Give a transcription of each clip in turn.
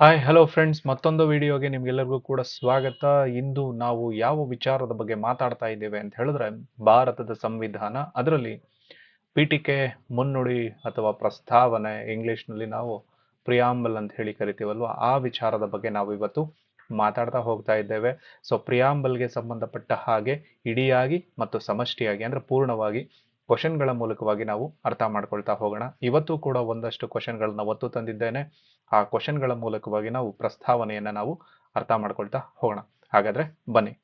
Hi hello friends ಮತ್ತೊಂದು ವಿಡಿಯೋಗೆ ನಿಮಗೆಲ್ಲರಿಗೂ ಕೂಡ ಸ್ವಾಗತ. ಇಂದು ನಾವು ಯಾವ ವಿಚಾರದ ಬಗ್ಗೆ ಮಾತಾಡ್ತಾ ಇದ್ದೇವೆ ಅಂತ ಹೇಳಿದ್ರೆ, ಭಾರತದ ಸಂವಿಧಾನ. ಅದರಲ್ಲಿ ಪೀಠಿಕೆ, ಮುನ್ನುಡಿ ಅಥವಾ ಪ್ರಸ್ತಾವನೆ ಇಂಗ್ಲಿಷ್ನಲ್ಲಿ ನಾವು ಪ್ರಿಯಾಂಬಲ್ ಅಂತ ಹೇಳಿ ಕರಿತೀವಲ್ವ? ಆ ವಿಚಾರದ ಬಗ್ಗೆ ನಾವು ಇವತ್ತು ಮಾತಾಡ್ತಾ ಹೋಗ್ತಾ ಇದ್ದೇವೆ. ಸೊ ಪ್ರಿಯಾಂಬಲ್ಗೆ ಸಂಬಂಧಪಟ್ಟ ಹಾಗೆ ಇಡಿಯಾಗಿ ಮತ್ತು ಸಮಷ್ಟಿಯಾಗಿ ಅಂದರೆ ಪೂರ್ಣವಾಗಿ ಕ್ವಶನ್ ಮೂಲಕವಾಗಿ ನಾವು ಅರ್ಥ ಮಾಡ್ಕೊಳ್ತಾ ಹೋಗೋಣ. ಇವತ್ತು ಕೂಡ ಒಂದಷ್ಟು ಕ್ವಶನ್ ಒತ್ತು ತಂದಿದ್ದೇನೆ. ಆ ಕ್ವಶನ್ಗಳ ಮೂಲಕವಾಗಿ ನಾವು ಪ್ರಸ್ತಾವನೆಯನ್ನ ನಾವು ಅರ್ಥ ಮಾಡ್ಕೊಳ್ತಾ ಹೋಗೋಣ. ಹಾಗಾದ್ರೆ ಬನ್ನಿ.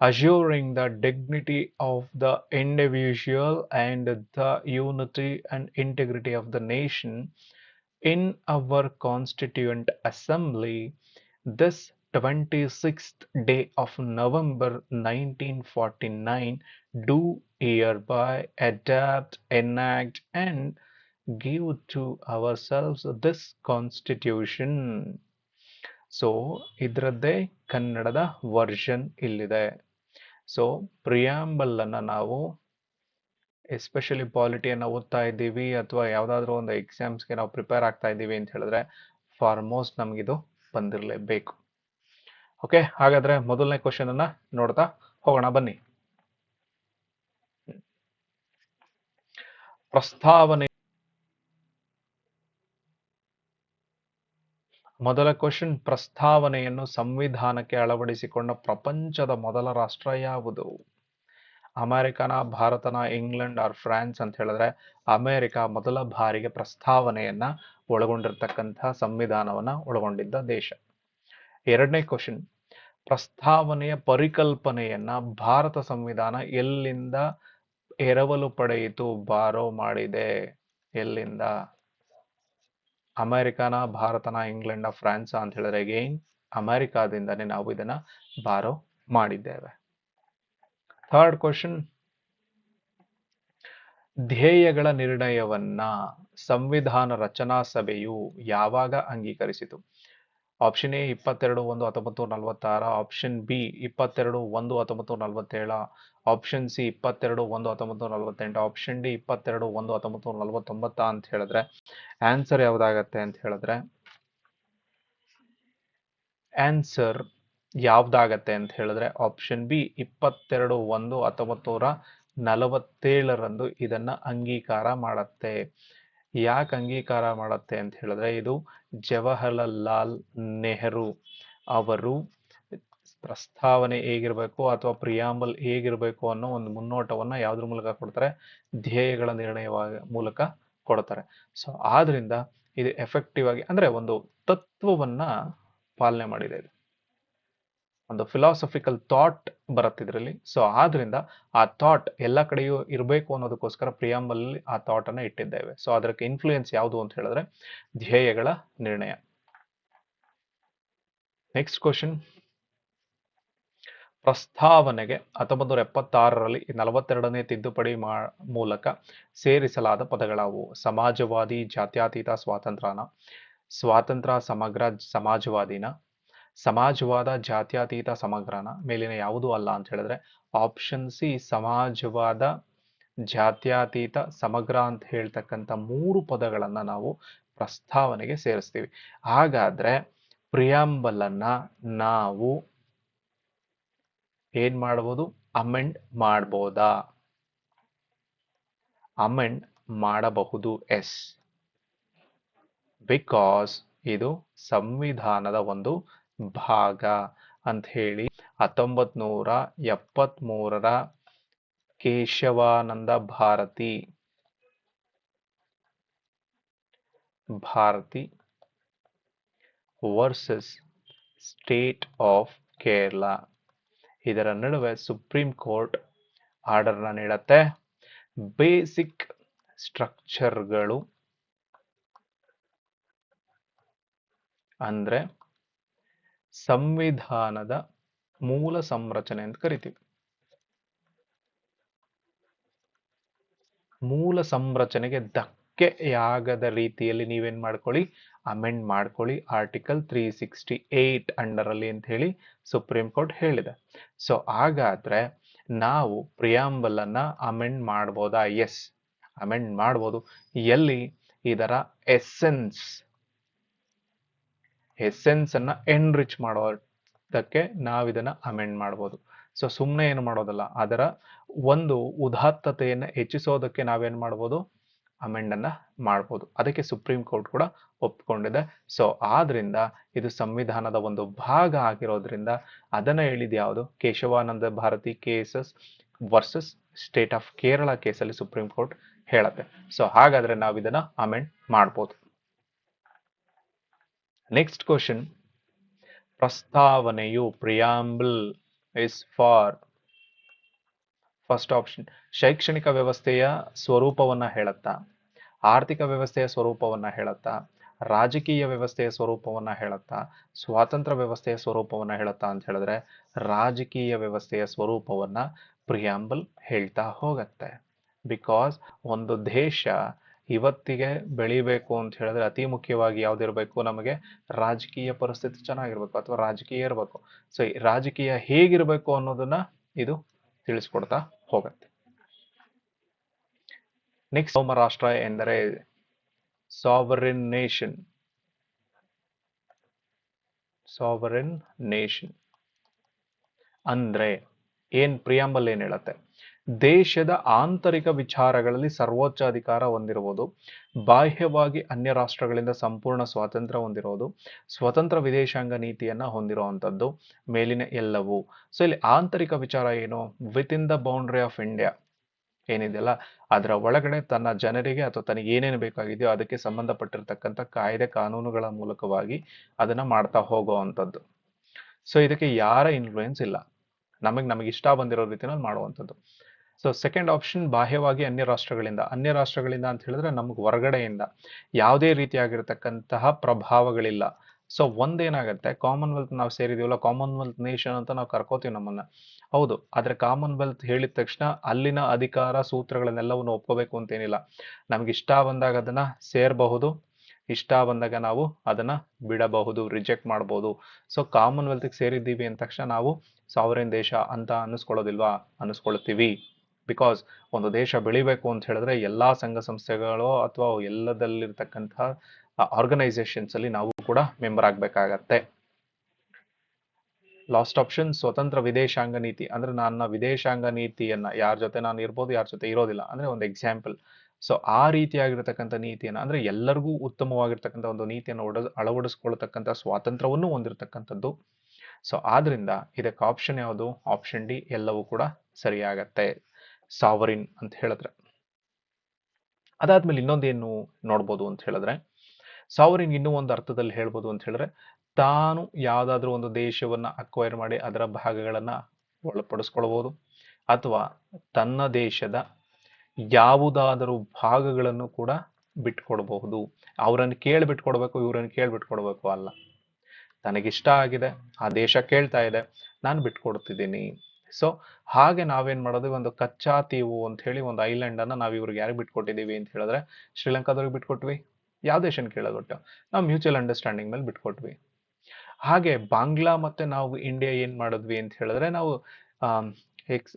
Assuring the dignity of the individual and the unity and integrity of the nation in our constituent assembly this 26th day of November 1949 do hereby adapt, enact, and give to ourselves this constitution. So ಇದರದ್ದೇ ಕನ್ನಡದ version ಇಲ್ಲಿದೆ so ಪ್ರಿಯಾಂಬಲನ್ನು ನಾವು especially ಪಾಲಿಟಿಯನ್ನು ಓದ್ತಾ ಇದ್ದೀವಿ ಅಥವಾ ಯಾವುದಾದ್ರೂ ಒಂದು ಎಕ್ಸಾಮ್ಸ್ಗೆ ನಾವು prepare ಆಗ್ತಾ ಇದ್ದೀವಿ ಅಂತ ಹೇಳಿದ್ರೆ ಫಾರ್ಮೋಸ್ಟ್ ನಮಗಿದು ಬಂದಿರಲೇಬೇಕು ಓಕೆ ಹಾಗಾದ್ರೆ ಮೊದಲನೇ ಕ್ವಶನ್ ಅನ್ನ ನೋಡ್ತಾ ಹೋಗೋಣ, ಬನ್ನಿ. ಪ್ರಸ್ತಾವನೆ. ಮೊದಲ ಕ್ವಶನ್ ಪ್ರಸ್ತಾವನೆಯನ್ನು ಸಂವಿಧಾನಕ್ಕೆ ಅಳವಡಿಸಿಕೊಂಡ ಪ್ರಪಂಚದ ಮೊದಲ ರಾಷ್ಟ್ರ ಯಾವುದು? ಅಮೆರಿಕನ, ಭಾರತನ, ಇಂಗ್ಲೆಂಡ್ ಆರ್ ಫ್ರಾನ್ಸ್ ಅಂತ ಹೇಳಿದ್ರೆ ಅಮೆರಿಕ ಮೊದಲ ಬಾರಿಗೆ ಪ್ರಸ್ತಾವನೆಯನ್ನ ಒಳಗೊಂಡಿರ್ತಕ್ಕಂಥ ಸಂವಿಧಾನವನ್ನ ಒಳಗೊಂಡಿದ್ದ ದೇಶ. ಎರಡನೇ ಕ್ವಶನ್ ಪ್ರಸ್ತಾವನೆಯ ಪರಿಕಲ್ಪನೆಯನ್ನ ಭಾರತ ಸಂವಿಧಾನ ಎಲ್ಲಿಂದ ಎರವಲು ಪಡೆಯಿತು, ಬಾರೋ ಮಾಡಿದೆ? ಎಲ್ಲಿಂದ? ಅಮೆರಿಕಾನ, ಭಾರತನ ಇಂಗ್ಲೆಂಡ್ ಫ್ರಾನ್ಸ್ ಅಂತ ಹೇಳಿದ್ರೆ ಗೇನ್ ಅಮೆರಿಕಾದಿಂದನೇ ನಾವು ಇದನ್ನ ಬಾರೋ ಮಾಡಿದ್ದೇವೆ. ಥರ್ಡ್ ಕ್ವಶನ್ ಧ್ಯೇಯಗಳ ನಿರ್ಣಯವನ್ನ ಸಂವಿಧಾನ ರಚನಾ ಸಭೆಯು ಯಾವಾಗ ಅಂಗೀಕರಿಸಿತು? ಆಪ್ಷನ್ ಎ ಇಪ್ಪತ್ತೆರಡು, ಒಂದು, ಹತ್ತೊಂಬತ್ತು, ನಲವತ್ತಾರ ಆಪ್ಷನ್ ಬಿ ಇಪ್ಪತ್ತೆರಡು, ಒಂದು, ಹತ್ತೊಂಬತ್ತು, ನಲವತ್ತೇಳ ಆಪ್ಷನ್ ಸಿ ಇಪ್ಪತ್ತೆರಡು, ಒಂದು, ಹತ್ತೊಂಬತ್ತು, ನಲವತ್ತೆಂಟು ಆಪ್ಷನ್ ಡಿ ಇಪ್ಪತ್ತೆರಡು, ಒಂದು, ಹತ್ತೊಂಬತ್ತು, ನಲವತ್ತೊಂಬತ್ತ ಅಂತ ಹೇಳಿದ್ರೆ ಆನ್ಸರ್ ಯಾವ್ದಾಗತ್ತೆ ಅಂತ ಹೇಳಿದ್ರೆ ಆನ್ಸರ್ ಯಾವ್ದಾಗತ್ತೆ ಅಂತ ಹೇಳಿದ್ರೆ ಆಪ್ಷನ್ ಬಿ ಇಪ್ಪತ್ತೆರಡು, ಒಂದು, ಹತ್ತೊಂಬತ್ತು, ನಲವತ್ತೇಳರಂದು ಇದನ್ನ ಅಂಗೀಕಾರ ಮಾಡತ್ತೆ. ಯಾಕೆ ಅಂಗೀಕಾರ ಮಾಡುತ್ತೆ ಅಂತ ಹೇಳಿದ್ರೆ, ಇದು ಜವಾಹರಲಾಲ್ ನೆಹರು ಅವರು ಪ್ರಸ್ತಾವನೆ ಹೇಗಿರಬೇಕು ಅಥವಾ ಪ್ರಿಯಾಂಬಲ್ ಹೇಗಿರಬೇಕು ಅನ್ನೋ ಒಂದು ಮುನ್ನೋಟವನ್ನು ಯಾವುದ್ರ ಮೂಲಕ ಕೊಡ್ತಾರೆ? ಧ್ಯೇಯಗಳ ನಿರ್ಣಯವಾಗ ಮೂಲಕ ಕೊಡ್ತಾರೆ. ಸೊ ಆದ್ರಿಂದ ಇದು ಎಫೆಕ್ಟಿವ್ ಆಗಿ ಅಂದ್ರೆ ಒಂದು ತತ್ವವನ್ನ ಪಾಲನೆ ಮಾಡಿದೆ ಇದು. ಒಂದು ಫಿಲಾಸಫಿಕಲ್ ಥಾಟ್ ಬರುತ್ತೆ ಇದರಲ್ಲಿ. ಸೊ ಆದ್ರಿಂದ ಆ ಥಾಟ್ ಎಲ್ಲ ಕಡೆಯೂ ಇರಬೇಕು ಅನ್ನೋದಕ್ಕೋಸ್ಕರ ಪ್ರಿಯಾಂಬಲ್ ಆ ಥಾಟ್ ಅನ್ನ ಇಟ್ಟಿದ್ದೇವೆ. ಸೊ ಅದಕ್ಕೆ ಇನ್ಫ್ಲೂಯೆನ್ಸ್ ಯಾವುದು ಅಂತ ಹೇಳಿದ್ರೆ ಧ್ಯೇಯಗಳ ನಿರ್ಣಯ. ನೆಕ್ಸ್ಟ್ ಕ್ವಶನ್ ಪ್ರಸ್ತಾವನೆಗೆ ಹತ್ತೊಂಬತ್ತು ನೂರ ಎಪ್ಪತ್ತಾರರಲ್ಲಿ ನಲವತ್ತೆರಡನೇ ತಿದ್ದುಪಡಿ ಮಾ, ಮೂಲಕ ಸೇರಿಸಲಾದ ಪದಗಳಾವು ಸಮಾಜವಾದಿ, ಜಾತ್ಯತೀತ, ಸ್ವಾತಂತ್ರ್ಯನ, ಸ್ವಾತಂತ್ರ್ಯ ಸಮಗ್ರ, ಸಮಾಜವಾದಿನ ಸಮಾಜವಾದ ಜಾತ್ಯತೀತ ಸಮಗ್ರನ ಮೇಲಿನ ಯಾವುದೂ ಅಲ್ಲ ಅಂತ ಹೇಳಿದ್ರೆ ಆಪ್ಷನ್ ಸಿ ಸಮಾಜವಾದ ಜಾತ್ಯತೀತ ಸಮಗ್ರ ಅಂತ ಹೇಳ್ತಕ್ಕಂಥ ಮೂರು ಪದಗಳನ್ನ ನಾವು ಪ್ರಸ್ತಾವನೆಗೆ ಸೇರಿಸ್ತೀವಿ. ಹಾಗಾದ್ರೆ ಪ್ರಿಯಾಂಬಲ್ ಅನ್ನ ನಾವು ಏನ್ ಮಾಡ್ಬೋದು? ಅಮೆಂಡ್ ಮಾಡ್ಬೋದಾ? ಅಮೆಂಡ್ ಮಾಡಬಹುದು ಎಸ್. ಬಿಕಾಸ್ ಇದು ಸಂವಿಧಾನದ ಒಂದು ಭಾಗ ಅಂತ ಹೇಳಿ ನೂರ ಎಪ್ಪತ್ತ್ ಮೂರರ Keshavananda Bharati. Bharati versus state of Kerala ಇದರ ನಡುವೆ ಸುಪ್ರೀಂ ಕೋರ್ಟ್ ಆರ್ಡರ್ನ ನೀಡತ್ತೆ. ಬೇಸಿಕ್ ಸ್ಟ್ರಕ್ಚರ್ಗಳು ಅಂದ್ರೆ ಸಂವಿಧಾನದ ಮೂಲ ಸಂರಚನೆ ಅಂತ ಕರಿತೀವಿ. ಮೂಲ ಸಂರಚನೆಗೆ ಧಕ್ಕೆಯಾಗದ ರೀತಿಯಲ್ಲಿ ನೀವೇನ್ ಮಾಡ್ಕೊಳ್ಳಿ? ಅಮೆಂಡ್ ಮಾಡ್ಕೊಳ್ಳಿ. Article three sixty eight under ಅಲ್ಲಿ ಅಂತ ಹೇಳಿ ಸುಪ್ರೀಂ ಕೋರ್ಟ್ ಹೇಳಿದೆ. ಸೊ ಹಾಗಾದ್ರೆ ನಾವು ಪ್ರಿಯಾಂಬಲ್ ಅನ್ನ ಅಮೆಂಡ್ ಮಾಡ್ಬೋದಾ? ಎಸ್ ಅಮೆಂಡ್ ಮಾಡ್ಬೋದು. ಎಲ್ಲಿ? ಇದರ ಎಸೆನ್ಸ್ ಎಸೆನ್ಸ್ ಅನ್ನ ಎನ್ರಿಚ್ ಮಾಡೋದಕ್ಕೆ ಇದನ್ನ ಅಮೆಂಡ್ ಮಾಡ್ಬೋದು. ಸೊ ಸುಮ್ಮನೆ ಏನು ಮಾಡೋದಲ್ಲ, ಅದರ ಒಂದು ಉದಾತ್ತತೆಯನ್ನು ಹೆಚ್ಚಿಸೋದಕ್ಕೆ ನಾವೇನು ಮಾಡ್ಬೋದು? ಅಮೆಂಡ್ ಅನ್ನ ಮಾಡ್ಬೋದು. ಅದಕ್ಕೆ ಸುಪ್ರೀಂ ಕೋರ್ಟ್ ಕೂಡ ಒಪ್ಕೊಂಡಿದೆ. ಸೊ ಆದ್ರಿಂದ ಇದು ಸಂವಿಧಾನದ ಒಂದು ಭಾಗ ಆಗಿರೋದ್ರಿಂದ ಅದನ್ನ ಹೇಳಿದ ಯಾವುದು? Keshavananda Bharati cases versus state of Kerala ಕೇಸಲ್ಲಿ ಸುಪ್ರೀಂ ಕೋರ್ಟ್ ಹೇಳುತ್ತೆ. ಸೊ ಹಾಗಾದ್ರೆ ನಾವು ಇದನ್ನ ಅಮೆಂಡ್ ಮಾಡ್ಬೋದು. Next question ಪ್ರಸ್ತಾವನೆಯು preamble is for first option ಶೈಕ್ಷಣಿಕ ವ್ಯವಸ್ಥೆಯ ಸ್ವರೂಪವನ್ನ ಹೇಳುತ್ತಾ? ಆರ್ಥಿಕ ವ್ಯವಸ್ಥೆಯ ಸ್ವರೂಪವನ್ನ ಹೇಳುತ್ತಾ? ರಾಜಕೀಯ ವ್ಯವಸ್ಥೆಯ ಸ್ವರೂಪವನ್ನ ಹೇಳುತ್ತಾ? ಸ್ವಾತಂತ್ರ್ಯ ವ್ಯವಸ್ಥೆಯ ಸ್ವರೂಪವನ್ನ ಹೇಳುತ್ತಾ ಅಂತ ಹೇಳಿದ್ರೆ ರಾಜಕೀಯ ವ್ಯವಸ್ಥೆಯ ಸ್ವರೂಪವನ್ನ ಪ್ರಿಯಾಂಬಲ್ ಹೇಳ್ತಾ ಹೋಗತ್ತೆ. ಬಿಕಾಸ್ ಒಂದು ದೇಶ ಇವತ್ತಿಗೆ ಬೆಳಿಬೇಕು ಅಂತ ಹೇಳಿದ್ರೆ ಅತಿ ಮುಖ್ಯವಾಗಿ ಯಾವ್ದಿರ್ಬೇಕು ನಮಗೆ ರಾಜಕೀಯ ಪರಿಸ್ಥಿತಿ ಚೆನ್ನಾಗಿರ್ಬೇಕು ಅಥವಾ ರಾಜಕೀಯ ಇರಬೇಕು. ಸೊ ರಾಜಕೀಯ ಹೇಗಿರ್ಬೇಕು ಅನ್ನೋದನ್ನ ಇದು ತಿಳಿಸ್ಕೊಡ್ತಾ ಹೋಗತ್ತೆ. ನೆಕ್ಸ್ಟ್ ಸೋಮ ರಾಷ್ಟ್ರ ಎಂದರೆ ಸಾವರಿನ್ ನೇಷನ್ ಸಾವರಿನ್ ನೇಷನ್ ಅಂದ್ರೆ ಏನ್ ಪ್ರಿಯಾಂಬಲ್ ಏನ್ ಹೇಳತ್ತೆ? ದೇಶದ ಆಂತರಿಕ ವಿಚಾರಗಳಲ್ಲಿ ಸರ್ವೋಚ್ಚ ಅಧಿಕಾರ ಹೊಂದಿರುವುದು, ಬಾಹ್ಯವಾಗಿ ಅನ್ಯ ರಾಷ್ಟ್ರಗಳಿಂದ ಸಂಪೂರ್ಣ ಸ್ವಾತಂತ್ರ್ಯ ಹೊಂದಿರೋದು ಸ್ವತಂತ್ರ ವಿದೇಶಾಂಗ ನೀತಿಯನ್ನ ಹೊಂದಿರುವಂಥದ್ದು, ಮೇಲಿನ ಎಲ್ಲವೂ. ಸೊ ಇಲ್ಲಿ ಆಂತರಿಕ ವಿಚಾರ ಏನು? Within the boundary of India ಏನಿದೆಯಲ್ಲ? ಅದರ ಒಳಗಡೆ ತನ್ನ ಜನರಿಗೆ ಅಥವಾ ತನಗೆ ಏನೇನು ಬೇಕಾಗಿದೆಯೋ ಅದಕ್ಕೆ ಸಂಬಂಧಪಟ್ಟಿರ್ತಕ್ಕಂಥ ಕಾಯ್ದೆ ಕಾನೂನುಗಳ ಮೂಲಕವಾಗಿ ಅದನ್ನ ಮಾಡ್ತಾ ಹೋಗುವಂಥದ್ದು. ಸೊ ಇದಕ್ಕೆ ಯಾರ ಇನ್ಫ್ಲೂಯೆನ್ಸ್ ಇಲ್ಲ. ನಮಗೆ ನಮಗೆ ಇಷ್ಟ ಬಂದಿರೋ ರೀತಿಯಲ್ಲಿ ಮಾಡುವಂಥದ್ದು. ಸೊ ಸೆಕೆಂಡ್ ಆಪ್ಷನ್ ಬಾಹ್ಯವಾಗಿ ಅನ್ಯ ರಾಷ್ಟ್ರಗಳಿಂದ. ಅನ್ಯ ರಾಷ್ಟ್ರಗಳಿಂದ ಅಂತ ಹೇಳಿದ್ರೆ ನಮ್ಗೆ ಹೊರಗಡೆಯಿಂದ. ಯಾವುದೇ ರೀತಿಯಾಗಿರ್ತಕ್ಕಂತಹ ಪ್ರಭಾವಗಳಿಲ್ಲ. ಸೊ ಒಂದೇನಾಗುತ್ತೆ ಕಾಮನ್ವೆಲ್ತ್ ನಾವು ಸೇರಿದೀವಲ್ಲ ಕಾಮನ್ವೆಲ್ತ್ ನೇಷನ್ ಅಂತ ನಾವು ಕರ್ಕೋತೀವಿ ನಮ್ಮನ್ನ. ಹೌದು, ಆದರೆ ಕಾಮನ್ವೆಲ್ತ್ ಹೇಳಿದ ತಕ್ಷಣ ಅಲ್ಲಿನ ಅಧಿಕಾರ, ಸೂತ್ರಗಳನ್ನೆಲ್ಲವನ್ನು ಒಪ್ಕೋಬೇಕು ಅಂತೇನಿಲ್ಲ. ನಮ್ಗೆ ಇಷ್ಟ ಬಂದಾಗ ಅದನ್ನ ಸೇರಬಹುದು. ಇಷ್ಟ ಬಂದಾಗ ನಾವು ಅದನ್ನ ಬಿಡಬಹುದು, ರಿಜೆಕ್ಟ್ ಮಾಡಬಹುದು ಸೊ ಕಾಮನ್ವೆಲ್ತ್ಗೆ ಸೇರಿದ್ದೀವಿ ಅಂದ ತಕ್ಷಣ ನಾವು ಸಾವರಿನ್ ದೇಶ ಅಂತ ಅನ್ನಿಸ್ಕೊಳ್ಳೋದಿಲ್ವಾ ಅನ್ನಿಸ್ಕೊಳ್ತೀವಿ ಬಿಕಾಸ್ ಒಂದು ದೇಶ ಬೆಳಿಬೇಕು ಅಂತ ಹೇಳಿದ್ರೆ ಎಲ್ಲ ಸಂಘ ಸಂಸ್ಥೆಗಳು ಅಥವಾ ಎಲ್ಲದಲ್ಲಿರ್ತಕ್ಕಂತಹ ಆರ್ಗನೈಸೇಷನ್ಸ್ ಅಲ್ಲಿ ನಾವು ಕೂಡ ಮೆಂಬರ್ ಆಗಬೇಕಾಗತ್ತೆ. ಲಾಸ್ಟ್ ಆಪ್ಷನ್ ಸ್ವತಂತ್ರ ವಿದೇಶಾಂಗ ನೀತಿ. ಅಂದ್ರೆ ನನ್ನ ವಿದೇಶಾಂಗ ನೀತಿಯನ್ನ ಯಾರ ಜೊತೆ ನಾನು ಇರ್ಬೋದು, ಯಾರ ಜೊತೆ ಇರೋದಿಲ್ಲ. ಅಂದ್ರೆ ಒಂದು ಎಕ್ಸಾಂಪಲ್ ಸೊ ಆ ರೀತಿಯಾಗಿರ್ತಕ್ಕಂಥ ನೀತಿಯನ್ನ, ಅಂದ್ರೆ ಎಲ್ಲರಿಗೂ ಉತ್ತಮವಾಗಿರ್ತಕ್ಕಂಥ ಒಂದು ನೀತಿಯನ್ನು ಒಡ, ಅಳವಡಿಸ್ಕೊಳ್ತಕ್ಕಂಥ ಸ್ವಾತಂತ್ರ್ಯವನ್ನು ಹೊಂದಿರತಕ್ಕಂಥದ್ದು. ಸೊ ಆದ್ರಿಂದ ಇದಕ್ಕೆ ಆಪ್ಷನ್ ಯಾವುದು? ಆಪ್ಷನ್ ಡಿ ಎಲ್ಲವೂ ಕೂಡ ಸರಿಯಾಗತ್ತೆ. ಸಾವರಿನ್ ಅಂತ ಹೇಳಿದ್ರೆ. ಅದಾದ್ಮೇಲೆ ಇನ್ನೊಂದೇನು ನೋಡ್ಬೋದು ಅಂತ ಹೇಳಿದ್ರೆ, ಸಾವರಿನ್ ಇನ್ನೂ ಒಂದು ಅರ್ಥದಲ್ಲಿ ಹೇಳ್ಬೋದು ಅಂತ ಹೇಳಿದ್ರೆ, ತಾನು ಯಾವುದಾದ್ರೂ ಒಂದು ದೇಶವನ್ನ ಅಕ್ವೈರ್ ಮಾಡಿ ಅದರ ಭಾಗಗಳನ್ನ ಒಳಪಡಿಸ್ಕೊಳ್ಬೋದು, ಅಥವಾ ತನ್ನ ದೇಶದ ಯಾವುದಾದರೂ ಭಾಗಗಳನ್ನು ಕೂಡ ಬಿಟ್ಕೊಡ್ಬಹುದು. ಅವರನ್ನು ಕೇಳಿ ಬಿಟ್ಕೊಡ್ಬೇಕು ಇವರನ್ನು ಕೇಳಿ ಬಿಟ್ಕೊಡ್ಬೇಕು ಅಲ್ಲ. ನನಗಿಷ್ಟ ಆಗಿದೆ, ಆ ದೇಶ ಕೇಳ್ತಾ ಇದೆ, ನಾನು ಬಿಟ್ಕೊಡ್ತಿದ್ದೀನಿ. ಸೊ ಹಾಗೆ ನಾವೇನು ಮಾಡೋದು, ಒಂದು ಕಚ್ಚಾ ತೀವು ಅಂತ ಹೇಳಿ ಒಂದು ಐಲ್ಯಾಂಡನ್ನು ನಾವು ಇವ್ರಿಗೆ ಯಾರಿಗೆ ಬಿಟ್ಕೊಟ್ಟಿದೀವಿ ಅಂತ ಹೇಳಿದ್ರೆ ಶ್ರೀಲಂಕಾದವ್ರಿಗೆ ಬಿಟ್ಕೊಟ್ವಿ ಯಾವ ದೇಶನ ಕೇಳೋದೊಟ್ಟು ನಾವು ಮ್ಯೂಚುವಲ್ ಅಂಡರ್ಸ್ಟ್ಯಾಂಡಿಂಗ್ ಮೇಲೆ ಬಿಟ್ಕೊಟ್ವಿ. ಹಾಗೆ ಬಾಂಗ್ಲಾ ಮತ್ತೆ ನಾವು ಇಂಡಿಯಾ ಏನು ಮಾಡಿದ್ವಿ ಅಂತ ಹೇಳಿದ್ರೆ ನಾವು ಎಕ್ಸ್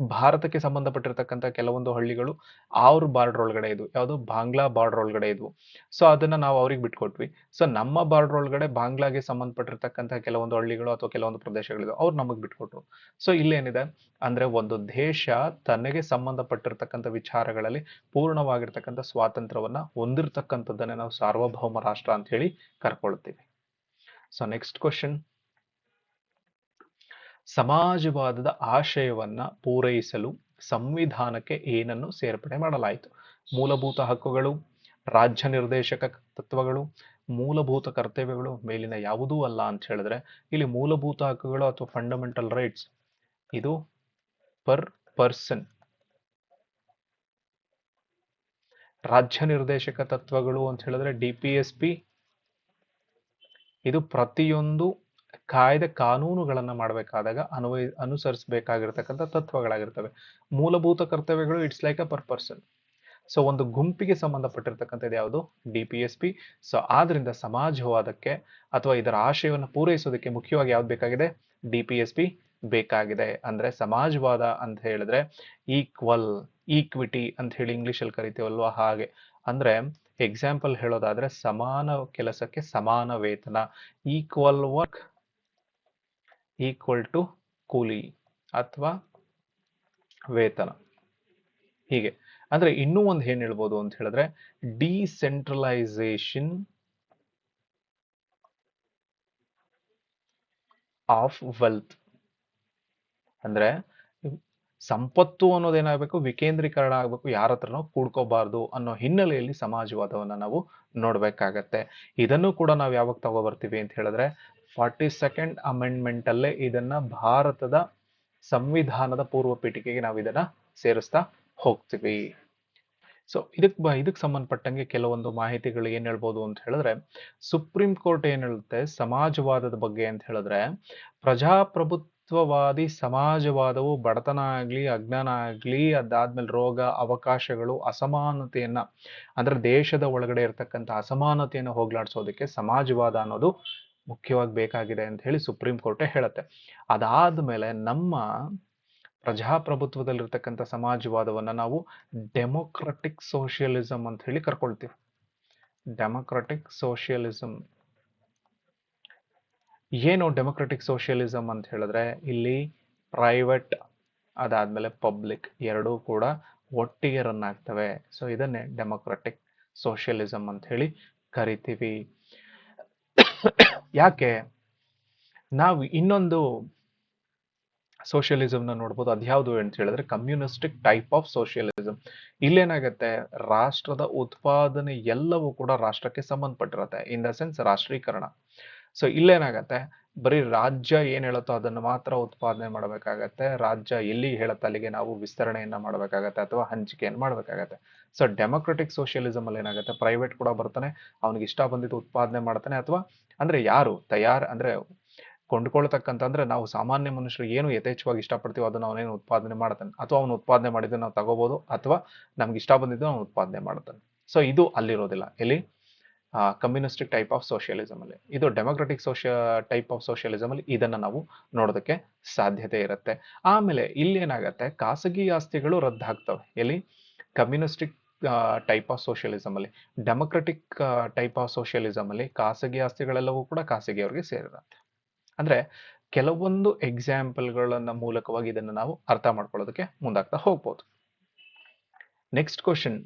ಭಾರತಕ್ಕೆ ಸಂಬಂಧಪಟ್ಟಿರ್ತಕ್ಕಂಥ ಕೆಲವೊಂದು ಹಳ್ಳಿಗಳು ಅವ್ರ ಬಾರ್ಡರ್ ಒಳಗಡೆ ಇದ್ವು. ಯಾವುದು? ಬಾಂಗ್ಲಾ ಬಾರ್ಡರ್ ಒಳಗಡೆ ಇದ್ವು. ಸೊ ಅದನ್ನ ನಾವು ಅವ್ರಿಗೆ ಬಿಟ್ಕೊಟ್ವಿ. ಸೊ ನಮ್ಮ ಬಾರ್ಡರ್ ಒಳಗಡೆ ಬಾಂಗ್ಲಾಗೆ ಸಂಬಂಧಪಟ್ಟಿರ್ತಕ್ಕಂಥ ಕೆಲವೊಂದು ಹಳ್ಳಿಗಳು ಅಥವಾ ಕೆಲವೊಂದು ಪ್ರದೇಶಗಳಿದ್ವು. ಅವ್ರು ನಮಗೆ ಬಿಟ್ಕೊಟ್ರು. ಸೊ ಇಲ್ಲೇನಿದೆ? ಅಂದ್ರೆ ಒಂದು ದೇಶ ತನಗೆ ಸಂಬಂಧಪಟ್ಟಿರ್ತಕ್ಕಂಥ ವಿಚಾರಗಳಲ್ಲಿ ಪೂರ್ಣವಾಗಿರ್ತಕ್ಕಂಥ ಸ್ವಾತಂತ್ರ್ಯವನ್ನ ಹೊಂದಿರತಕ್ಕಂಥದ್ದನ್ನೇ ನಾವು ಸಾರ್ವಭೌಮ ರಾಷ್ಟ್ರ ಅಂತ ಹೇಳಿ ಕರ್ಕೊಳ್ತೀವಿ. ಸೊ ನೆಕ್ಸ್ಟ್ ಕ್ವಶನ್ ಸಮಾಜವಾದದ ಆಶಯವನ್ನ ಪೂರೈಸಲು ಸಂವಿಧಾನಕ್ಕೆ ಏನನ್ನು ಸೇರ್ಪಡೆ ಮಾಡಲಾಯಿತು? ಮೂಲಭೂತ ಹಕ್ಕುಗಳು, ರಾಜ್ಯ ನಿರ್ದೇಶಕ ತತ್ವಗಳು, ಮೂಲಭೂತ ಕರ್ತವ್ಯಗಳು ಮೇಲಿನ ಯಾವುದೂ ಅಲ್ಲ ಅಂತ ಹೇಳಿದ್ರೆ ಇಲ್ಲಿ ಮೂಲಭೂತ ಹಕ್ಕುಗಳು ಅಥವಾ ಫಂಡಮೆಂಟಲ್ ರೈಟ್ಸ್ ಇದು ಪರ್ ಪರ್ಸನ್ ರಾಜ್ಯ ನಿರ್ದೇಶಕ ತತ್ವಗಳು ಅಂತ ಹೇಳಿದ್ರೆ ಡಿ ಪಿ ಎಸ್ ಪಿ ಇದು ಪ್ರತಿಯೊಂದು ಕಾಯ್ದೆ ಕಾನೂನುಗಳನ್ನು ಮಾಡಬೇಕಾದಾಗ ಅನ್ವಯ, ಅನುಸರಿಸಬೇಕಾಗಿರ್ತಕ್ಕಂಥ ತತ್ವಗಳಾಗಿರ್ತವೆ. ಮೂಲಭೂತ ಕರ್ತವ್ಯಗಳು it's like a per person. So, ಒಂದು ಗುಂಪಿಗೆ ಸಂಬಂಧಪಟ್ಟಿರ್ತಕ್ಕಂಥದ್ದು ಯಾವುದು? D P S P. So, ಆದ್ರಿಂದ ಸಮಾಜವಾದಕ್ಕೆ ಅಥವಾ ಇದರ ಆಶಯವನ್ನು ಪೂರೈಸೋದಕ್ಕೆ ಮುಖ್ಯವಾಗಿ ಯಾವ್ದು ಬೇಕಾಗಿದೆ? ಡಿ ಪಿ ಎಸ್ ಪಿ ಬೇಕಾಗಿದೆ. ಅಂದ್ರೆ ಸಮಾಜವಾದ ಅಂತ ಹೇಳಿದ್ರೆ ಈಕ್ವಲ್, ಈಕ್ವಿಟಿ ಅಂತ ಹೇಳಿ ಇಂಗ್ಲಿಷಲ್ಲಿ ಕರಿತೀವಲ್ವಾ ಹಾಗೆ. ಅಂದ್ರೆ ಎಕ್ಸಾಂಪಲ್ ಹೇಳೋದಾದ್ರೆ ಸಮಾನ ಕೆಲಸಕ್ಕೆ ಸಮಾನ ವೇತನ, ಈಕ್ವಲ್ ವರ್ಕ್ ಈಕ್ವಲ್ ಟು ಕೂಲಿ ಅಥವಾ ವೇತನ. ಹೀಗೆ. ಅಂದ್ರೆ ಇನ್ನೂ ಒಂದು ಏನ್ ಹೇಳ್ಬೋದು ಅಂತ ಹೇಳಿದ್ರೆ ಡಿಸೆಂಟ್ರಲೈಸೇಷನ್ ಆಫ್ ವೆಲ್ತ್ ಅಂದ್ರೆ ಸಂಪತ್ತು ಅನ್ನೋದೇನಾಗಬೇಕು ವಿಕೇಂದ್ರೀಕರಣ ಆಗಬೇಕು, ಯಾರ ಹತ್ರನೋ ಕೂಡ್ಕೋಬಾರ್ದು ಅನ್ನೋ ಹಿನ್ನೆಲೆಯಲ್ಲಿ ಸಮಾಜವಾದವನ್ನ ನಾವು ನೋಡ್ಬೇಕಾಗತ್ತೆ. ಇದನ್ನು ಕೂಡ ನಾವು ಯಾವಾಗ ತಗೋಬರ್ತೀವಿ ಅಂತ ಹೇಳಿದ್ರೆ ಫಾರ್ಟಿ ಸೆಕೆಂಡ್ ಅಮೆಂಡ್ಮೆಂಟಲ್ಲೇ ಇದನ್ನ ಭಾರತದ ಸಂವಿಧಾನದ ಪೂರ್ವ ಪೀಠಿಕೆಗೆ ನಾವು ಇದನ್ನ ಸೇರಿಸ್ತಾ ಹೋಗ್ತೀವಿ. ಸೊ ಇದಕ್ ಬ ಇದಕ್ಕೆ ಸಂಬಂಧಪಟ್ಟಂಗೆ ಕೆಲವೊಂದು ಮಾಹಿತಿಗಳು ಏನ್ ಹೇಳ್ಬೋದು ಅಂತ ಹೇಳಿದ್ರೆ ಸುಪ್ರೀಂ ಕೋರ್ಟ್ ಏನ್ ಹೇಳುತ್ತೆ, ಸಮಾಜವಾದದ ಬಗ್ಗೆ ಅಂತ ಹೇಳಿದ್ರೆ, ಪ್ರಜಾಪ್ರಭುತ್ವವಾದಿ ಸಮಾಜವಾದವು ಬಡತನ ಆಗ್ಲಿ, ಅಜ್ಞಾನ ಆಗ್ಲಿ, ಅದಾದ್ಮೇಲೆ ರೋಗ, ಅವಕಾಶಗಳು, ಅಸಮಾನತೆಯನ್ನ, ಅಂದ್ರೆ ದೇಶದ ಒಳಗಡೆ ಇರತಕ್ಕಂಥ ಅಸಮಾನತೆಯನ್ನು ಹೋಗ್ಲಾಡ್ಸೋದಕ್ಕೆ ಸಮಾಜವಾದ ಅನ್ನೋದು ಮುಖ್ಯವಾಗಿ ಬೇಕಾಗಿದೆ ಅಂತ ಹೇಳಿ ಸುಪ್ರೀಂ ಕೋರ್ಟೇ ಹೇಳುತ್ತೆ. ಅದಾದ ಮೇಲೆ ನಮ್ಮ ಪ್ರಜಾಪ್ರಭುತ್ವದಲ್ಲಿರ್ತಕ್ಕಂಥ ಸಮಾಜವಾದವನ್ನು ನಾವು ಡೆಮೊಕ್ರಟಿಕ್ ಸೋಷಿಯಲಿಸಮ್ ಅಂತ ಹೇಳಿ ಕರ್ಕೊಳ್ತೀವಿ. ಡೆಮೊಕ್ರಟಿಕ್ ಸೋಷಿಯಲಿಸಮ್ ಏನು ಡೆಮೊಕ್ರಟಿಕ್ ಸೋಷಿಯಲಿಸಮ್ ಅಂತ ಹೇಳಿದ್ರೆ ಇಲ್ಲಿ ಪ್ರೈವೇಟ್ ಅದಾದ್ಮೇಲೆ ಪಬ್ಲಿಕ್ ಎರಡೂ ಕೂಡ ಒಟ್ಟಿಗೆ ರನ್ ಆಗ್ತವೆ. ಸೊ ಇದನ್ನೇ ಡೆಮೊಕ್ರಟಿಕ್ ಸೋಷಿಯಲಿಸಮ್ ಅಂತ ಹೇಳಿ ಕರಿತೀವಿ. ಯಾಕೆ? ನಾವು ಇನ್ನೊಂದು ಸೋಷಿಯಲಿಸಮ್ನ ನೋಡ್ಬೋದು. ಅದ್ಯಾವುದು ಅಂತ ಹೇಳಿದ್ರೆ ಕಮ್ಯುನಿಸ್ಟಿಕ್ ಟೈಪ್ ಆಫ್ ಸೋಷಿಯಲಿಸಮ್ ಇಲ್ಲೇನಾಗತ್ತೆ? ರಾಷ್ಟ್ರದ ಉತ್ಪಾದನೆ ಎಲ್ಲವೂ ಕೂಡ ರಾಷ್ಟ್ರಕ್ಕೆ ಸಂಬಂಧಪಟ್ಟಿರುತ್ತೆ. ಇನ್ ದ ಸೆನ್ಸ್ ರಾಷ್ಟ್ರೀಕರಣ. ಸೊ ಇಲ್ಲೇನಾಗತ್ತೆ? ಬರೀ ರಾಜ್ಯ ಏನು ಹೇಳುತ್ತೋ ಅದನ್ನು ಮಾತ್ರ ಉತ್ಪಾದನೆ ಮಾಡಬೇಕಾಗತ್ತೆ. ರಾಜ್ಯ ಎಲ್ಲಿ ಹೇಳುತ್ತೆ ಅಲ್ಲಿಗೆ ನಾವು ವಿಸ್ತರಣೆಯನ್ನು ಮಾಡಬೇಕಾಗತ್ತೆ ಅಥವಾ ಹಂಚಿಕೆಯನ್ನು ಮಾಡಬೇಕಾಗತ್ತೆ. ಸೊ ಡೆಮೊಕ್ರೆಟಿಕ್ ಸೋಷಿಯಲಿಸಮ್ ಅಲ್ಲಿ ಏನಾಗುತ್ತೆ? ಪ್ರೈವೇಟ್ ಕೂಡ ಬರ್ತಾನೆ, ಅವನಿಗೆ ಇಷ್ಟ ಬಂದಿದ್ದು ಉತ್ಪಾದನೆ ಮಾಡ್ತಾನೆ ಅಥವಾ ಅಂದ್ರೆ ಯಾರು ತಯಾರ್ ಅಂದ್ರೆ ಕೊಂಡ್ಕೊಳ್ತಕ್ಕಂಥ ಅಂದ್ರೆ ನಾವು ಸಾಮಾನ್ಯ ಮನುಷ್ಯರು ಏನು ಯಥೇಚ್ಛವಾಗಿ ಇಷ್ಟಪಡ್ತೀವೋ ಅದನ್ನ ಅವನೇನು ಉತ್ಪಾದನೆ ಮಾಡ್ತಾನೆ ಅಥವಾ ಅವನು ಉತ್ಪಾದನೆ ಮಾಡಿದ್ದು ನಾವು ತಗೋಬಹುದು ಅಥವಾ ನಮ್ಗೆ ಇಷ್ಟ ಬಂದಿದ್ದು ಅವನು ಉತ್ಪಾದನೆ ಮಾಡ್ತಾನೆ. ಸೊ ಇದು ಅಲ್ಲಿರೋದಿಲ್ಲ. ಎಲ್ಲಿ? ಕಮ್ಯುನಿಸ್ಟಿಕ್ ಟೈಪ್ ಆಫ್ ಸೋಷಿಯಲಿಸಮ್ ಅಲ್ಲಿ. ಇದು democratic social type of socialism ಅಲ್ಲಿ ಇದನ್ನ ನಾವು ನೋಡೋದಕ್ಕೆ ಸಾಧ್ಯತೆ ಇರುತ್ತೆ. ಆಮೇಲೆ ಇಲ್ಲಿ ಏನಾಗತ್ತೆ, ಖಾಸಗಿ ಆಸ್ತಿಗಳು ರದ್ದಾಗ್ತವೆ. ಎಲ್ಲಿ? ಕಮ್ಯುನಿಸ್ಟಿಕ್ ಟೈಪ್ ಆಫ್ ಸೋಷಿಯಲಿಸಮ್ ಅಲ್ಲಿ. ಡೆಮೊಕ್ರೆಟಿಕ್ ಟೈಪ್ ಆಫ್ ಸೋಷಿಯಲಿಸಮ್ ಅಲ್ಲಿ ಖಾಸಗಿ ಆಸ್ತಿಗಳೆಲ್ಲವೂ ಕೂಡ ಖಾಸಗಿಯವರಿಗೆ ಸೇರಿರುತ್ತೆ ಅಂದ್ರೆ ಕೆಲವೊಂದು ಎಕ್ಸಾಂಪಲ್ಗಳನ್ನ ಮೂಲಕವಾಗಿ ಇದನ್ನು ನಾವು ಅರ್ಥ ಮಾಡ್ಕೊಳ್ಳೋದಕ್ಕೆ ಮುಂದಾಗ್ತಾ ಹೋಗ್ಬೋದು. ನೆಕ್ಸ್ಟ್ ಕ್ವಶನ್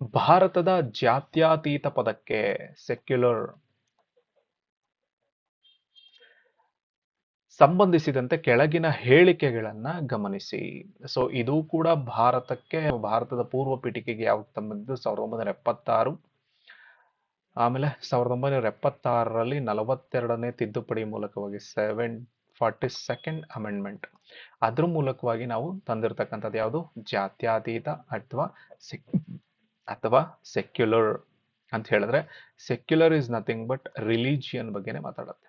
ಭಾರತದ ಜಾತ್ಯಾತೀತ ಪದಕ್ಕೆ ಸೆಕ್ಯುಲರ್ ಸಂಬಂಧಿಸಿದಂತೆ ಕೆಳಗಿನ ಹೇಳಿಕೆಗಳನ್ನ ಗಮನಿಸಿ. ಸೊ ಇದು ಕೂಡ ಭಾರತಕ್ಕೆ, ಭಾರತದ ಪೂರ್ವ ಪೀಠಿಕೆಗೆ ಯಾವಾಗ ಸಂಬಂಧಿಸಿದ್ದು? ಸಾವಿರದ ಒಂಬೈನೂರ ಎಪ್ಪತ್ತಾರು. ಆಮೇಲೆ ಸಾವಿರದ ಒಂಬೈನೂರ ಎಪ್ಪತ್ತಾರರಲ್ಲಿ ನಲವತ್ತೆರಡನೇ ತಿದ್ದುಪಡಿ ಮೂಲಕವಾಗಿ ಸೆವೆನ್ ಫಾರ್ಟಿ ಸೆಕೆಂಡ್ ಅಮೆಂಡ್ಮೆಂಟ್ ಅದ್ರ ಮೂಲಕವಾಗಿ ನಾವು ತಂದಿರತಕ್ಕಂಥದ್ದು ಯಾವುದು? ಜಾತ್ಯಾತೀತ ಅಥವಾ ಅಥವಾ ಸೆಕ್ಯುಲರ್ ಅಂತ ಹೇಳಿದ್ರೆ secular is nothing but religion ಬಗ್ಗೆನೇ ಮಾತಾಡುತ್ತೆ.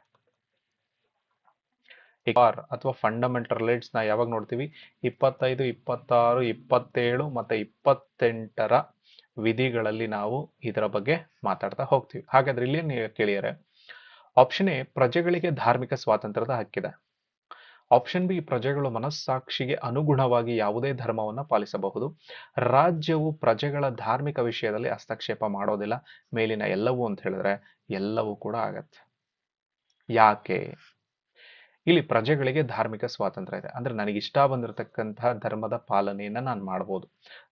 ಆರ್ ಅಥವಾ ಫಂಡಮೆಂಟಲ್ ರೈಟ್ಸ್ನ ಯಾವಾಗ ನೋಡ್ತೀವಿ? ಇಪ್ಪತ್ತೈದು, ಇಪ್ಪತ್ತಾರು, ಇಪ್ಪತ್ತೇಳು ಮತ್ತೆ ಇಪ್ಪತ್ತೆಂಟರ ವಿಧಿಗಳಲ್ಲಿ ನಾವು ಇದರ ಬಗ್ಗೆ ಮಾತಾಡ್ತಾ ಹೋಗ್ತೀವಿ. ಹಾಗಾದ್ರೆ ಇಲ್ಲಿ ಕೇಳಿದರೆ ಆಪ್ಷನ್ ಎ ಪ್ರಜೆಗಳಿಗೆ ಧಾರ್ಮಿಕ ಸ್ವಾತಂತ್ರ್ಯದ ಹಕ್ಕಿದೆ. ಆಪ್ಷನ್ ಬಿ ಪ್ರಜೆಗಳು ಮನಸ್ಸಾಕ್ಷಿಗೆ ಅನುಗುಣವಾಗಿ ಯಾವುದೇ ಧರ್ಮವನ್ನ ಪಾಲಿಸಬಹುದು. ರಾಜ್ಯವು ಪ್ರಜೆಗಳ ಧಾರ್ಮಿಕ ವಿಷಯದಲ್ಲಿ ಹಸ್ತಕ್ಷೇಪ ಮಾಡೋದಿಲ್ಲ, ಮೇಲಿನ ಎಲ್ಲವೂ ಅಂತ ಹೇಳಿದ್ರೆ ಎಲ್ಲವೂ ಕೂಡ ಆಗತ್ತೆ. ಯಾಕೆ? ಇಲ್ಲಿ ಪ್ರಜೆಗಳಿಗೆ ಧಾರ್ಮಿಕ ಸ್ವಾತಂತ್ರ್ಯ ಇದೆ. ಅಂದ್ರೆ ನನಗೆ ಇಷ್ಟ ಬಂದಿರತಕ್ಕಂತಹ ಧರ್ಮದ ಪಾಲನೆಯನ್ನ ನಾನು ಮಾಡ್ಬೋದು.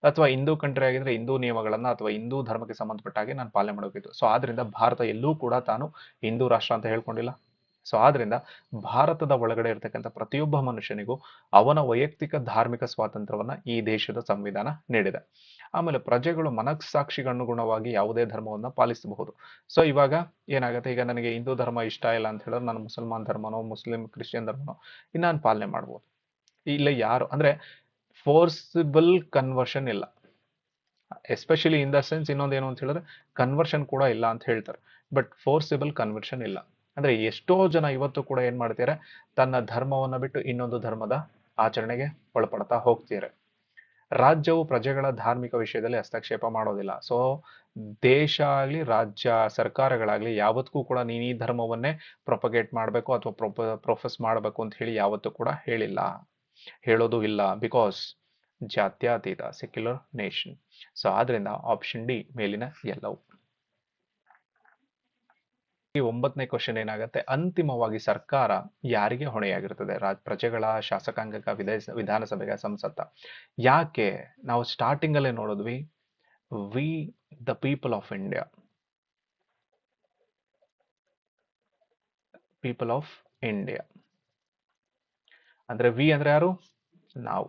ಅಥವಾ ಹಿಂದೂ ಕಂಟ್ರಿ ಆಗಿದ್ರೆ ಹಿಂದೂ ನಿಯಮಗಳನ್ನ ಅಥವಾ ಹಿಂದೂ ಧರ್ಮಕ್ಕೆ ಸಂಬಂಧಪಟ್ಟ ಹಾಗೆ ನಾನು ಪಾಲನೆ ಮಾಡಬೇಕಿತ್ತು. ಸೊ ಆದ್ರಿಂದ ಭಾರತ ಎಲ್ಲೂ ಕೂಡ ತಾನು ಹಿಂದೂ ರಾಷ್ಟ್ರ ಅಂತ ಹೇಳ್ಕೊಂಡಿಲ್ಲ. ಸೊ ಆದ್ರಿಂದ ಭಾರತದ ಒಳಗಡೆ ಇರತಕ್ಕಂಥ ಪ್ರತಿಯೊಬ್ಬ ಮನುಷ್ಯನಿಗೂ ಅವನ ವೈಯಕ್ತಿಕ ಧಾರ್ಮಿಕ ಸ್ವಾತಂತ್ರ್ಯವನ್ನ ಈ ದೇಶದ ಸಂವಿಧಾನ ನೀಡಿದೆ. ಆಮೇಲೆ ಪ್ರಜೆಗಳು ಮನಸ್ಸಾಕ್ಷಿಗನುಗುಣವಾಗಿ ಯಾವುದೇ ಧರ್ಮವನ್ನ ಪಾಲಿಸಬಹುದು. ಸೊ ಇವಾಗ ಏನಾಗುತ್ತೆ? ಈಗ ನನಗೆ ಹಿಂದೂ ಧರ್ಮ ಇಷ್ಟ ಇಲ್ಲ ಅಂತ ಹೇಳಿದ್ರೆ ನಾನು ಮುಸಲ್ಮಾನ್ ಧರ್ಮನೋ, ಮುಸ್ಲಿಂ, ಕ್ರಿಶ್ಚಿಯನ್ ಧರ್ಮನೋ, ಇನ್ನು ನಾನು ಪಾಲನೆ ಮಾಡ್ಬೋದು. ಇಲ್ಲ ಯಾರು? ಅಂದ್ರೆ ಫೋರ್ಸಿಬಲ್ ಕನ್ವರ್ಷನ್ ಇಲ್ಲ. ಎಸ್ಪೆಷಲಿ ಇನ್ ದ ಸೆನ್ಸ್ ಇನ್ನೊಂದೇನು ಅಂತ ಹೇಳಿದ್ರೆ ಕನ್ವರ್ಷನ್ ಕೂಡ ಇಲ್ಲ ಅಂತ ಹೇಳ್ತಾರೆ. ಬಟ್ ಫೋರ್ಸಿಬಲ್ ಕನ್ವರ್ಷನ್ ಇಲ್ಲ. ಅಂದ್ರೆ ಎಷ್ಟೋ ಜನ ಇವತ್ತು ಕೂಡ ಏನ್ ಮಾಡ್ತಾರೆ ತನ್ನ ಧರ್ಮವನ್ನು ಬಿಟ್ಟು ಇನ್ನೊಂದು ಧರ್ಮದ ಆಚರಣೆಗೆ ಒಳಪಡ್ತಾ ಹೋಗ್ತಿದ್ದಾರೆ ರಾಜ್ಯವು ಪ್ರಜೆಗಳ ಧಾರ್ಮಿಕ ವಿಷಯದಲ್ಲಿ ಹಸ್ತಕ್ಷೇಪ ಮಾಡೋದಿಲ್ಲ. ಸೊ ದೇಶ ಆಗಲಿ, ರಾಜ್ಯ ಸರ್ಕಾರಗಳಾಗಲಿ ಯಾವತ್ತಿಗೂ ಕೂಡ ನೀನು ಈ ಧರ್ಮವನ್ನೇ ಪ್ರೊಪಗೇಟ್ ಮಾಡಬೇಕು ಅಥವಾ ಪ್ರೊಪ ಪ್ರೊಫೆಸ್ ಮಾಡಬೇಕು ಅಂತ ಹೇಳಿ ಯಾವತ್ತೂ ಕೂಡ ಹೇಳಿಲ್ಲ. ಹೇಳೋದು ಇಲ್ಲ ಬಿಕಾಸ್ ಜಾತ್ಯತೀತ ಸೆಕ್ಯುಲರ್ ನೇಷನ್ ಸೊ ಆದ್ರಿಂದ ಆಪ್ಷನ್ ಡಿ ಮೇಲಿನ ಎಲ್ಲವು. ಈ ಒಂಬತ್ತನೇ ಕ್ವಶನ್ ಏನಾಗುತ್ತೆ? ಅಂತಿಮವಾಗಿ ಸರ್ಕಾರ ಯಾರಿಗೆ ಹೊಣೆಯಾಗಿರ್ತದೆ? ರಾಜ್, ಪ್ರಜೆಗಳ ಶಾಸಕಾಂಗಕ ವಿಧಾನ ಸಂಸತ್ತ. ಯಾಕೆ? ನಾವು ಸ್ಟಾರ್ಟಿಂಗ್ ಅಲ್ಲೇ ನೋಡಿದ್ವಿ. We the people of India people of India ಅಂದ್ರೆ ವಿ ಅಂದ್ರೆ ಯಾರು? ನಾವು.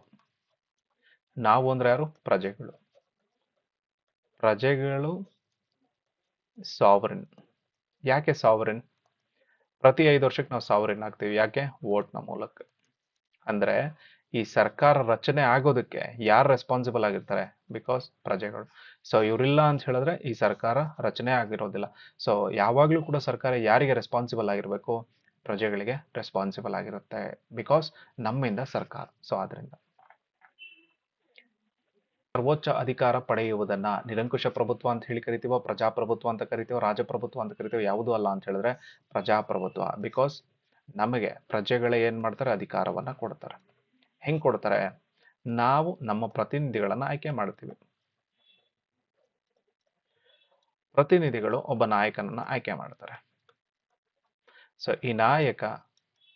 ನಾವು ಅಂದ್ರೆ ಯಾರು? ಪ್ರಜೆಗಳು. ಪ್ರಜೆಗಳು ಸಾವರಿನ್ ಯಾಕೆ ಸಾವರಿನ್? ಪ್ರತಿ ಐದು ವರ್ಷಕ್ಕೆ ನಾವು ಸಾವರಿನ್ ಆಗ್ತೀವಿ. ಯಾಕೆ? ವೋಟ್ನ ಮೂಲಕ. ಅಂದ್ರೆ ಈ ಸರ್ಕಾರ ರಚನೆ ಆಗೋದಕ್ಕೆ ಯಾರು ರೆಸ್ಪಾನ್ಸಿಬಲ್ ಆಗಿರ್ತಾರೆ? ಬಿಕಾಸ್ ಪ್ರಜೆಗಳು. ಸೊ ಇವರಿಲ್ಲ ಅಂತ ಹೇಳಿದ್ರೆ ಈ ಸರ್ಕಾರ ರಚನೆ ಆಗಿರೋದಿಲ್ಲ. ಸೊ ಯಾವಾಗಲೂ ಕೂಡ ಸರ್ಕಾರ ಯಾರಿಗೆ ರೆಸ್ಪಾನ್ಸಿಬಲ್ ಆಗಿರಬೇಕು? ಪ್ರಜೆಗಳಿಗೆ ರೆಸ್ಪಾನ್ಸಿಬಲ್ ಆಗಿರುತ್ತೆ. ಬಿಕಾಸ್ ನಮ್ಮಿಂದ ಸರ್ಕಾರ. ಸೊ ಆದ್ರಿಂದ. ಸರ್ವೋಚ್ಚ ಅಧಿಕಾರ ಪಡೆಯುವುದನ್ನ ನಿರಂಕುಶ ಪ್ರಭುತ್ವ ಅಂತ ಹೇಳಿ ಕರಿತೀವೋ, ಪ್ರಜಾಪ್ರಭುತ್ವ ಅಂತ ಕರಿತೀವೋ, ರಾಜಪ್ರಭುತ್ವ ಅಂತ ಕರಿತೀವೋ ಯಾವುದೂ ಅಲ್ಲ ಅಂತ ಹೇಳಿದ್ರೆ ಪ್ರಜಾಪ್ರಭುತ್ವ. ಬಿಕಾಸ್ ನಮಗೆ ಪ್ರಜೆಗಳೇ ಏನ್ ಮಾಡ್ತಾರೆ? ಅಧಿಕಾರವನ್ನ ಕೊಡ್ತಾರೆ. ಹೆಂಗ್ ಕೊಡ್ತಾರೆ? ನಾವು ನಮ್ಮ ಪ್ರತಿನಿಧಿಗಳನ್ನ ಆಯ್ಕೆ ಮಾಡ್ತೀವಿ. ಪ್ರತಿನಿಧಿಗಳು ಒಬ್ಬ ನಾಯಕನನ್ನ ಆಯ್ಕೆ ಮಾಡ್ತಾರೆ. ಸೊ ಈ ನಾಯಕ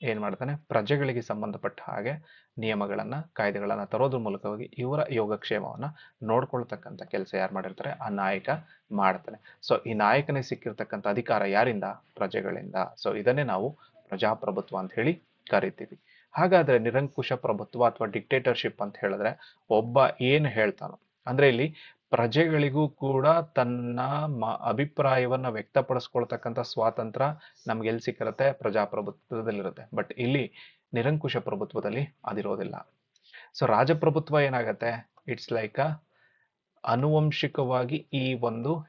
ಏನ್ ಮಾಡ್ತಾನೆ? ಪ್ರಜೆಗಳಿಗೆ ಸಂಬಂಧಪಟ್ಟ ಹಾಗೆ ನಿಯಮಗಳನ್ನ, ಕಾಯ್ದೆಗಳನ್ನು ತರೋದ್ರ ಮೂಲಕವಾಗಿ ಇವರ ಯೋಗಕ್ಷೇಮವನ್ನು ನೋಡ್ಕೊಳ್ತಕ್ಕಂಥ ಕೆಲಸ ಯಾರು ಮಾಡಿರ್ತಾರೆ, ಆ ನಾಯಕ ಮಾಡ್ತಾನೆ ಸೊ ಈ ನಾಯಕನೇ ಸಿಕ್ಕಿರ್ತಕ್ಕಂಥ ಅಧಿಕಾರ ಯಾರಿಂದ? ಪ್ರಜೆಗಳಿಂದ. ಸೊ ಇದನ್ನೇ ನಾವು ಪ್ರಜಾಪ್ರಭುತ್ವ ಅಂತ ಹೇಳಿ ಕರಿತೀವಿ. ಹಾಗಾದ್ರೆ ನಿರಂಕುಶ ಪ್ರಭುತ್ವ ಅಥವಾ ಡಿಕ್ಟೇಟರ್ಶಿಪ್ ಅಂತ ಹೇಳಿದ್ರೆ ಒಬ್ಬ ಏನು ಹೇಳ್ತಾನೋ, ಅಂದ್ರೆ ಇಲ್ಲಿ ಪ್ರಜೆಗಳಿಗೂ ಕೂಡ ತನ್ನ ಮ, ಅಭಿಪ್ರಾಯವನ್ನ ವ್ಯಕ್ತಪಡಿಸ್ಕೊಳ್ತಕ್ಕಂಥ ಸ್ವಾತಂತ್ರ್ಯ ನಮ್ಗೆ ಎಲ್ಲಿ ಸಿಕ್ಕಿರುತ್ತೆ, ಪ್ರಜಾಪ್ರಭುತ್ವದಲ್ಲಿರುತ್ತೆ. ಬಟ್ ಇಲ್ಲಿ ನಿರಂಕುಶ ಪ್ರಭುತ್ವದಲ್ಲಿ ಅದಿರೋದಿಲ್ಲ. ಸೊ ರಾಜಪ್ರಭುತ್ವ ಏನಾಗತ್ತೆ? ಇಟ್ಸ್ ಲೈಕ್ ಅ ಅನುವಂಶಿಕವಾಗಿ ಈ ಒಂದು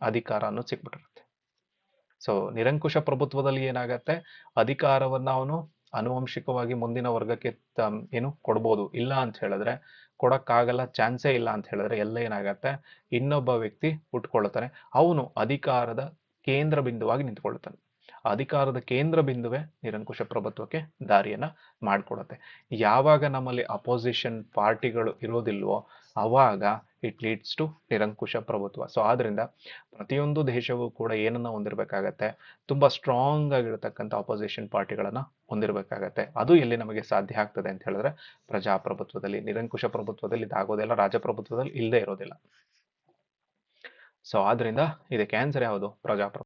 ಅಧಿಕಾರ ಅನ್ನೋದು ಸಿಕ್ಬಿಟ್ಟಿರುತ್ತೆ. ಸೊ ನಿರಂಕುಶ ಪ್ರಭುತ್ವದಲ್ಲಿ ಏನಾಗತ್ತೆ? ಅಧಿಕಾರವನ್ನ ಅವನು ಅನುವಂಶಿಕವಾಗಿ ಮುಂದಿನ ವರ್ಗಕ್ಕೆ ಏನು, ಕೊಡ್ಬೋದು. ಇಲ್ಲ ಅಂತ ಹೇಳಿದ್ರೆ, ಕೊಡಕ್ಕಾಗಲ್ಲ, ಚಾನ್ಸೇ ಇಲ್ಲ ಅಂತ ಹೇಳಿದ್ರೆ ಎಲ್ಲ ಏನಾಗತ್ತೆ? ಇನ್ನೊಬ್ಬ ವ್ಯಕ್ತಿ ಹುಟ್ಕೊಳ್ತಾನೆ ಅವನು ಅಧಿಕಾರದ ಕೇಂದ್ರ ಬಿಂದುವಾಗಿ ನಿಂತ್ಕೊಳ್ತಾನೆ. ಅಧಿಕಾರದ ಕೇಂದ್ರ ಬಿಂದುವೆ ನಿರಂಕುಶ ಪ್ರಭುತ್ವಕ್ಕೆ ದಾರಿಯನ್ನ ಮಾಡಿಕೊಡುತ್ತೆ. ಯಾವಾಗ ನಮ್ಮಲ್ಲಿ ಅಪೋಸಿಷನ್ ಪಾರ್ಟಿಗಳು ಇರೋದಿಲ್ವೋ ಅವಾಗ ಇಟ್ ಲೀಡ್ಸ್ ಟು ನಿರಂಕುಶ ಪ್ರಭುತ್ವ. ಸೊ ಆದ್ರಿಂದ ಪ್ರತಿಯೊಂದು ದೇಶವೂ ಕೂಡ ಏನನ್ನ ಹೊಂದಿರಬೇಕಾಗತ್ತೆ? ತುಂಬಾ ಸ್ಟ್ರಾಂಗ್ ಆಗಿರತಕ್ಕಂಥ ಅಪೋಸಿಷನ್ ಪಾರ್ಟಿಗಳನ್ನ ಹೊಂದಿರಬೇಕಾಗತ್ತೆ. ಅದು ಎಲ್ಲಿ ನಮಗೆ ಸಾಧ್ಯ ಆಗ್ತದೆ ಅಂತ ಹೇಳಿದ್ರೆ ಪ್ರಜಾಪ್ರಭುತ್ವದಲ್ಲಿ. ನಿರಂಕುಶ ಪ್ರಭುತ್ವದಲ್ಲಿ ಇದಾಗೋದಿಲ್ಲ ರಾಜಪ್ರಭುತ್ವದಲ್ಲಿ ಇಲ್ಲದೆ ಇರೋದಿಲ್ಲ. ಸೊ ಆದ್ರಿಂದ ಇದಕ್ಕೆ ಆನ್ಸರ್ ಯಾವುದು? ಪ್ರಜಾಪ್ರಭುತ್ವ